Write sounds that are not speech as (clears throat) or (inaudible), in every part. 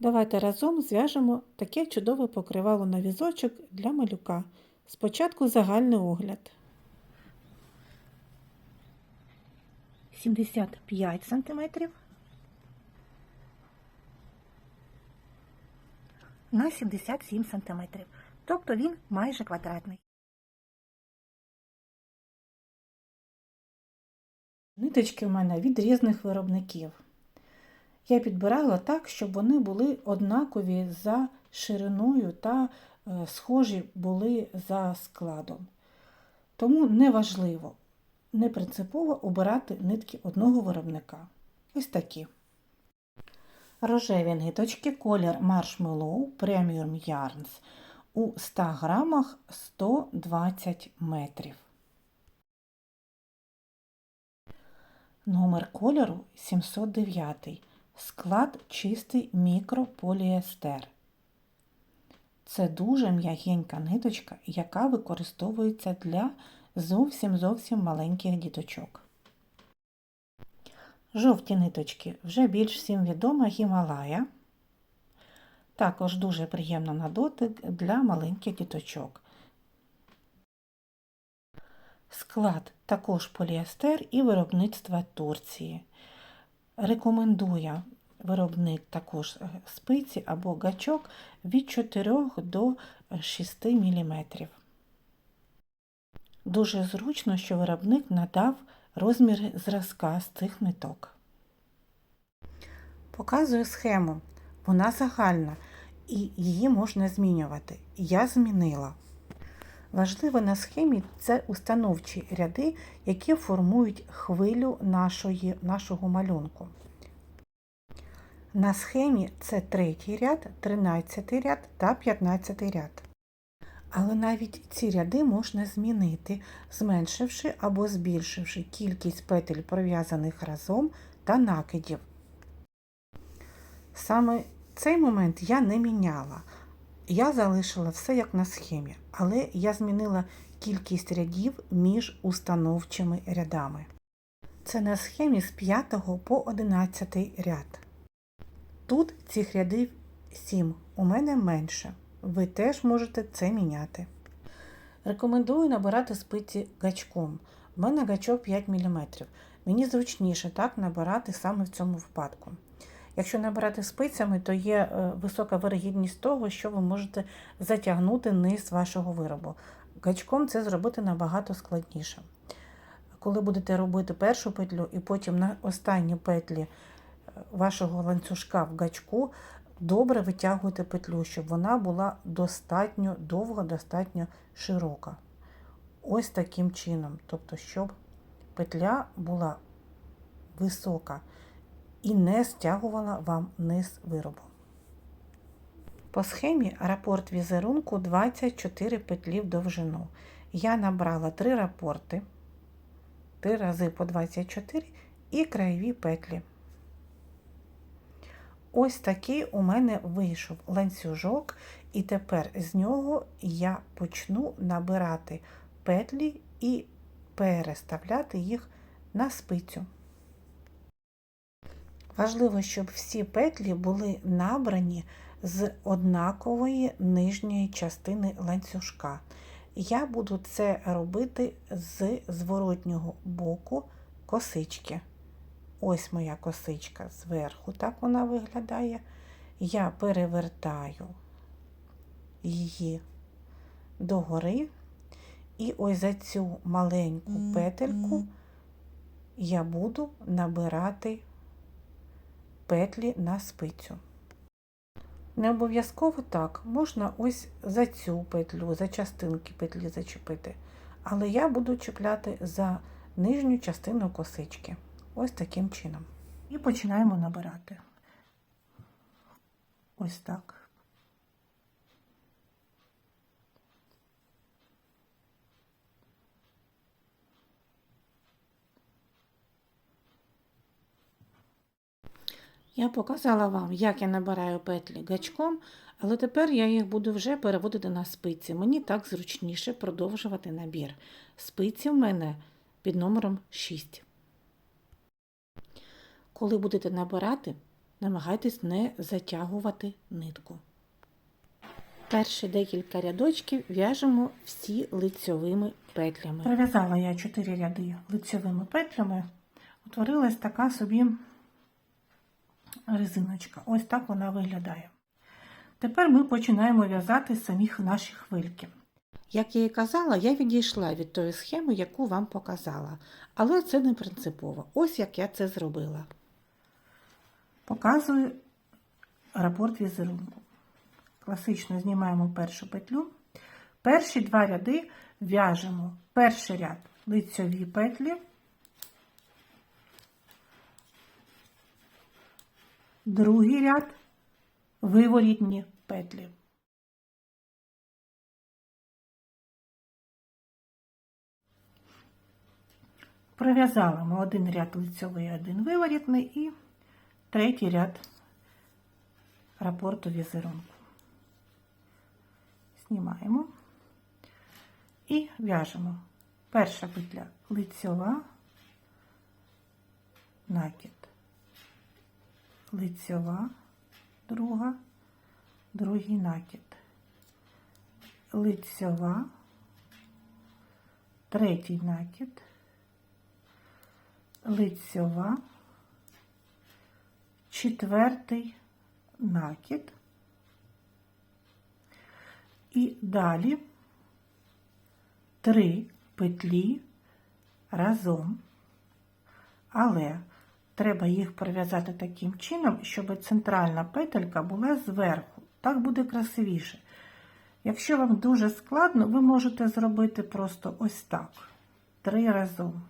Давайте разом зв'яжемо таке чудове покривало на візочок для малюка. Спочатку загальний огляд. 75 см на 77 см. Тобто він майже квадратний. Ниточки в мене від різних виробників. Я підбирала так, щоб вони були однакові за шириною та е, схожі були за складом. Тому неважливо, не принципово обирати нитки одного виробника. Ось такі. Рожеві ниточки, колір Marshmallow Premium Yarns у 100 грамах 120 метрів. Номер кольору 709. Склад чистий мікрополіестер. Це дуже м'ягенька ниточка, яка використовується для зовсім зовсім маленьких діточок. Жовті ниточки вже більш всім відома Гімалая. Також дуже приємно на дотик для маленьких діточок. Склад також поліестер і виробництва Турції. Рекомендує виробник також спиці або гачок від 4 до 6 мм. Дуже зручно, що виробник надав розміри зразка з цих ниток. Показую схему. Вона загальна і її можна змінювати. Я змінила. Важливо на схемі це установчі ряди, які формують хвилю нашої, нашого малюнку. На схемі це третій ряд, тринадцятий ряд та п'ятнадцятий ряд. Але навіть ці ряди можна змінити, зменшивши або збільшивши кількість петель пров'язаних разом та накидів. Саме цей момент я не міняла. Я залишила все як на схемі, але я змінила кількість рядів між установчими рядами. Це на схемі з 5 по 11 ряд. Тут цих рядів 7, у мене менше. Ви теж можете це міняти. Рекомендую набирати спиці гачком. У мене гачок 5 мм. Мені зручніше так набирати саме в цьому випадку. Якщо набирати спицями, то є е, висока вирогідність того, що ви можете затягнути низ вашого виробу. Гачком це зробити набагато складніше. Коли будете робити першу петлю і потім на останні петлі е, вашого ланцюжка в гачку, добре витягуйте петлю, щоб вона була достатньо довга, достатньо широка. Ось таким чином. Тобто, щоб петля була висока і не стягувала вам низ виробу. По схемі рапорт візерунку 24 петлі в довжину. Я набрала 3 рапорти, 3 рази по 24 і краєві петлі. Ось такий у мене вийшов ланцюжок, і тепер з нього я почну набирати петлі і переставляти їх на спицю. Важливо, щоб всі петлі були набрані з однакової нижньої частини ланцюжка. Я буду це робити з зворотнього боку косички. Ось моя косичка зверху, так вона виглядає. Я перевертаю її догори, і ось за цю маленьку петельку я буду набирати петлі на спицю. Не обов'язково так, можна ось за цю петлю, за частинки петлі зачепити. Але я буду чіпляти за нижню частину косички. Ось таким чином. І починаємо набирати. Ось так. Я показала вам, як я набираю петлі гачком, але тепер я їх буду вже переводити на спиці. Мені так зручніше продовжувати набір. Спиці в мене під номером 6. Коли будете набирати, намагайтесь не затягувати нитку. Перші декілька рядочків в'яжемо всі лицьовими петлями. Пров'язала я 4 ряди лицьовими петлями, утворилась така собі резиночка. Ось так вона виглядає. Тепер ми починаємо в'язати самі наші хвильки. Як я і казала, я відійшла від тої схеми, яку вам показала. Але це не принципово. Ось як я це зробила. Показую рапорт візерунку. Класично знімаємо першу петлю. Перші два ряди в'яжемо перший ряд лицьові петлі, другий ряд виворітні петлі. Пров'язали ми один ряд лицьовий, один виворітний і третій ряд рапорту візерунку. Знімаємо і в'яжемо. Перша петля лицьова, накид, лицьова, друга, другий накид, лицьова, третій накид, лицьова, четвертий накид. І далі три петлі разом, але треба їх прив'язати таким чином, щоб центральна петелька була зверху. Так буде красивіше. Якщо вам дуже складно, ви можете зробити просто ось так. Три разом.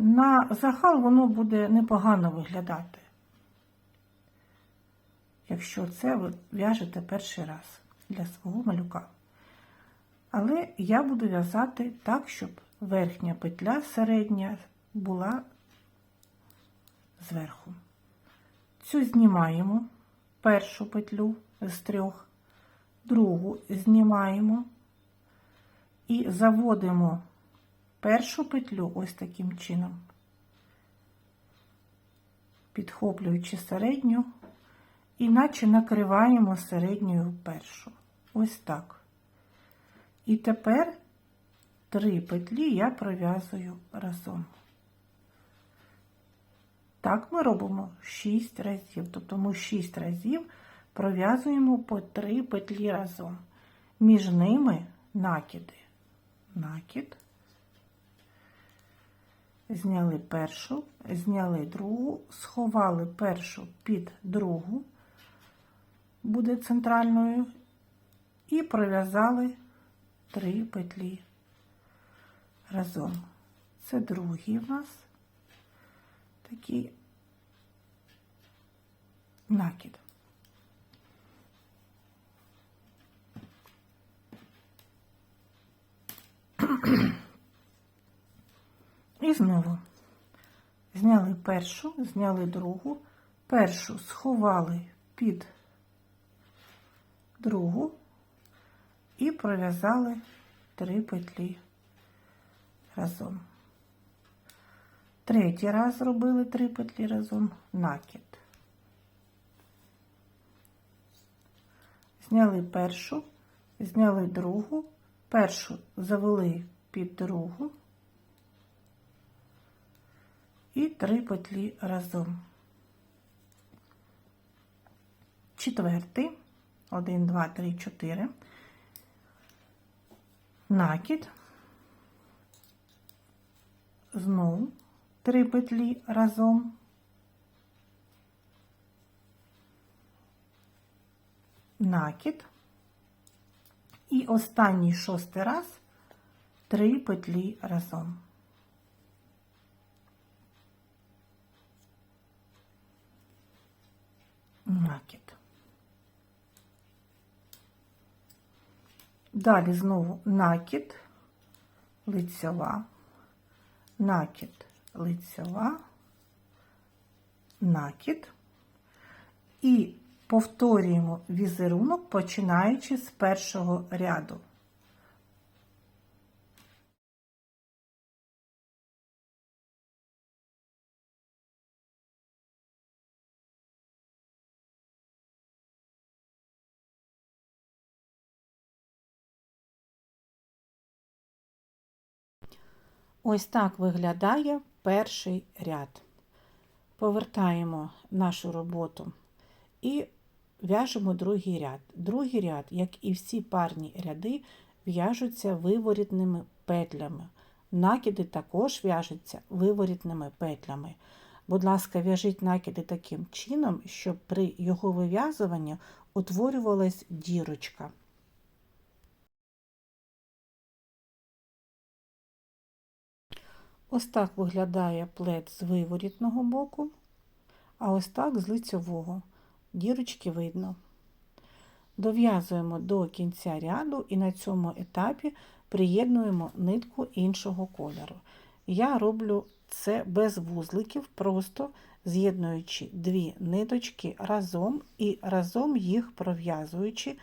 На загал воно буде непогано виглядати якщо це ви в'яжете перший раз для свого малюка. Але я буду в'язати так, щоб верхня петля середня була зверху. Цю знімаємо першу петлю з трьох, другу знімаємо і заводимо першу петлю ось таким чином, підхоплюючи середню іначе накриваємо середньою першу. Ось так. І тепер три петлі я пров'язую разом. Так ми робимо 6 разів, тобто ми 6 разів пров'язуємо по 3 петлі разом. Між ними накиди. Накид. Зняли першу, зняли другу, сховали першу під другу буде центральною, і пров'язали три петлі разом. Це другий в нас такий накид. (clears throat) І знову зняли першу, зняли другу, першу сховали під другу і пров'язали три петлі разом. Третій раз зробили три петлі разом накид. Зняли першу, зняли другу, першу завели під другу і три петлі разом. Четвертий 1, 2, 3, 4. Накид. Знову три петлі разом. Накид. І останній шостий раз три петлі разом. Накид. Далі знову накид, лицьова, накид, лицьова, накид і повторюємо візерунок, починаючи з першого ряду. Ось так виглядає перший ряд. Повертаємо нашу роботу і в'яжемо другий ряд. Другий ряд, як і всі парні ряди, в'яжуться виворітними петлями. Накиди також в'яжуться виворітними петлями. Будь ласка, в'яжіть накиди таким чином, щоб при його вив'язуванні утворювалась дірочка. Ось так виглядає плед з виворітного боку, а ось так з лицьового. Дірочки видно. Дов'язуємо до кінця ряду і на цьому етапі приєднуємо нитку іншого кольору. Я роблю це без вузликів, просто з'єднуючи дві ниточки разом і разом їх пров'язуючи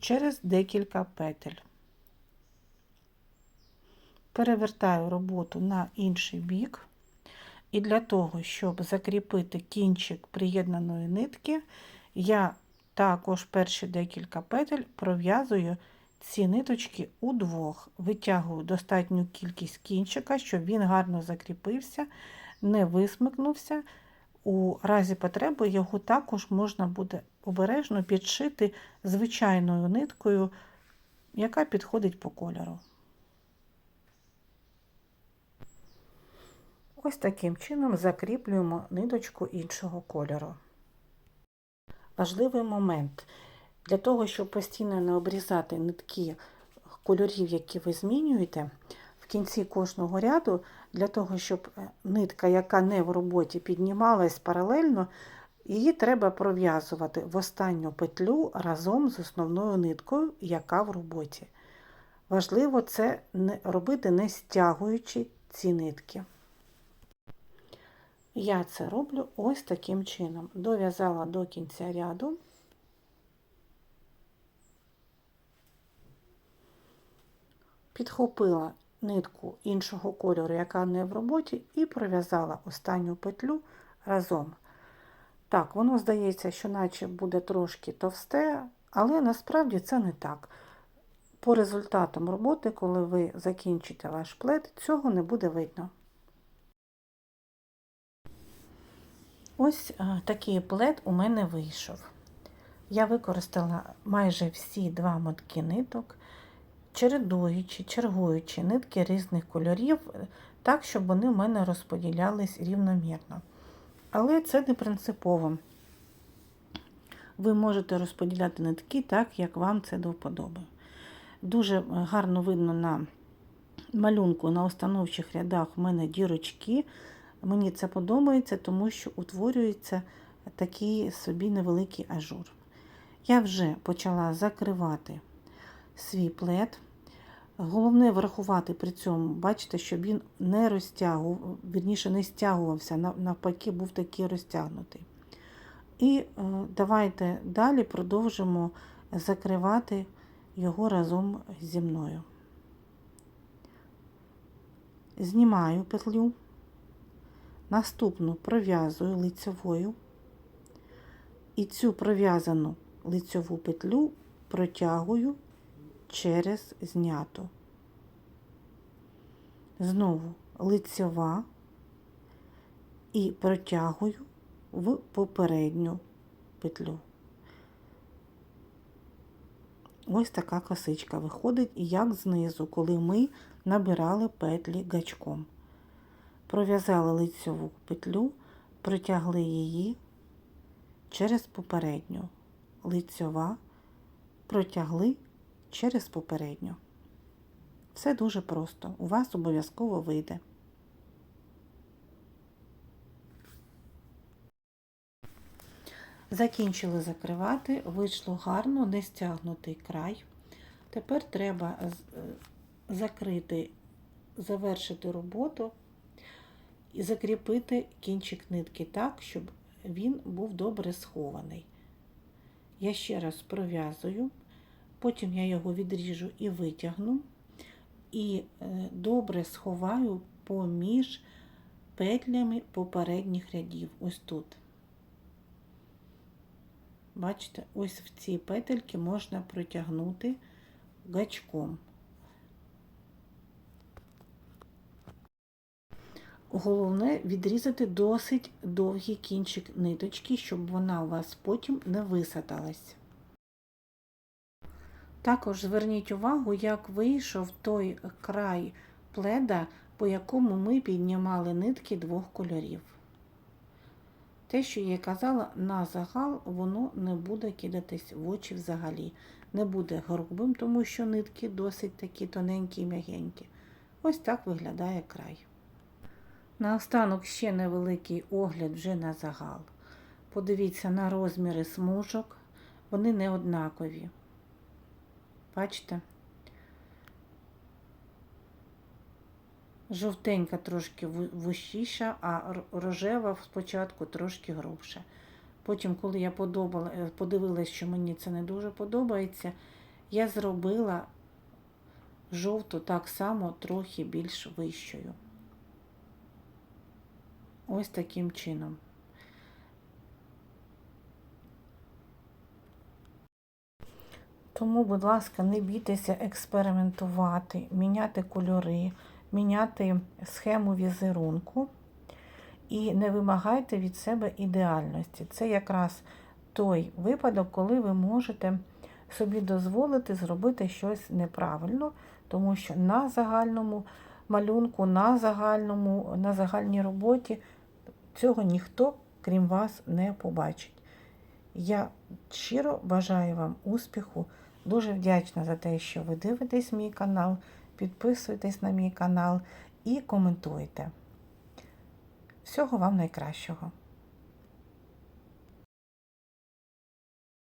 через декілька петель. Перевертаю роботу на інший бік. І для того, щоб закріпити кінчик приєднаної нитки, я також перші декілька петель пров'язую ці ниточки удвох, витягую достатню кількість кінчика, щоб він гарно закріпився, не висмикнувся. У разі потреби його також можна буде обережно підшити звичайною ниткою, яка підходить по кольору. Ось таким чином закріплюємо ниточку іншого кольору. Важливий момент. Для того, щоб постійно не обрізати нитки кольорів, які ви змінюєте, в кінці кожного ряду, для того, щоб нитка, яка не в роботі, піднімалась паралельно, її треба пров'язувати в останню петлю разом з основною ниткою, яка в роботі. Важливо це робити не стягуючи ці нитки. Я це роблю ось таким чином. Дов'язала до кінця ряду. Підхопила нитку іншого кольору, яка не в роботі, і пров'язала останню петлю разом. Так, воно здається, що наче буде трошки товсте, але насправді це не так. По результатам роботи, коли ви закінчите ваш плед, цього не буде видно. Ось е, такий плед у мене вийшов. Я використала майже всі два мотки ниток, чередуючи, чергуючи нитки різних кольорів, так, щоб вони в мене розподілялись рівномірно. Але це не принципово. Ви можете розподіляти нитки так, як вам це до вподоби. Дуже гарно видно на малюнку на установчих рядах у мене дірочки. Мені це подобається, тому що утворюється такий собі невеликий ажур. Я вже почала закривати свій плед. Головне врахувати при цьому, бачите, щоб він не розтягував, вірніше не стягувався, навпаки, був такий розтягнутий. І е, давайте далі продовжимо закривати його разом зі мною. Знімаю петлю. Наступну пров'язую лицьовою і цю пров'язану лицьову петлю протягую через зняту. Знову лицьова і протягую в попередню петлю. Ось така косичка виходить, як знизу, коли ми набирали петлі гачком пров'язали лицьову петлю, протягли її через попередню, лицьова, протягли через попередню. Все дуже просто, у вас обов'язково вийде. Закінчили закривати, вийшло гарно, не стягнутий край. Тепер треба е, закрити, завершити роботу і закріпити кінчик нитки так, щоб він був добре схований. Я ще раз пров'язую, потім я його відріжу і витягну, і е, добре сховаю поміж петлями попередніх рядів. Ось тут. Бачите, ось в ці петельки можна протягнути гачком. Головне відрізати досить довгий кінчик ниточки, щоб вона у вас потім не висадалась. Також зверніть увагу, як вийшов той край пледа, по якому ми піднімали нитки двох кольорів. Те, що я казала, на загал воно не буде кидатись в очі взагалі. Не буде грубим, тому що нитки досить такі тоненькі і м'ягенькі. Ось так виглядає край. Наостанок ще невеликий огляд вже на загал. Подивіться на розміри смужок, вони не однакові. Бачите? Жовтенька трошки вущіша, а рожева спочатку трошки грубша. Потім, коли я подобала, подивилась, що мені це не дуже подобається, я зробила жовту так само трохи більш вищою. Ось таким чином. Тому, будь ласка, не бійтеся експериментувати, міняти кольори, міняти схему візерунку і не вимагайте від себе ідеальності. Це якраз той випадок, коли ви можете собі дозволити зробити щось неправильно, тому що на загальному малюнку, на загальному, на загальній роботі цього ніхто, крім вас, не побачить. Я щиро бажаю вам успіху. Дуже вдячна за те, що ви дивитесь мій канал, підписуйтесь на мій канал і коментуйте. Всього вам найкращого!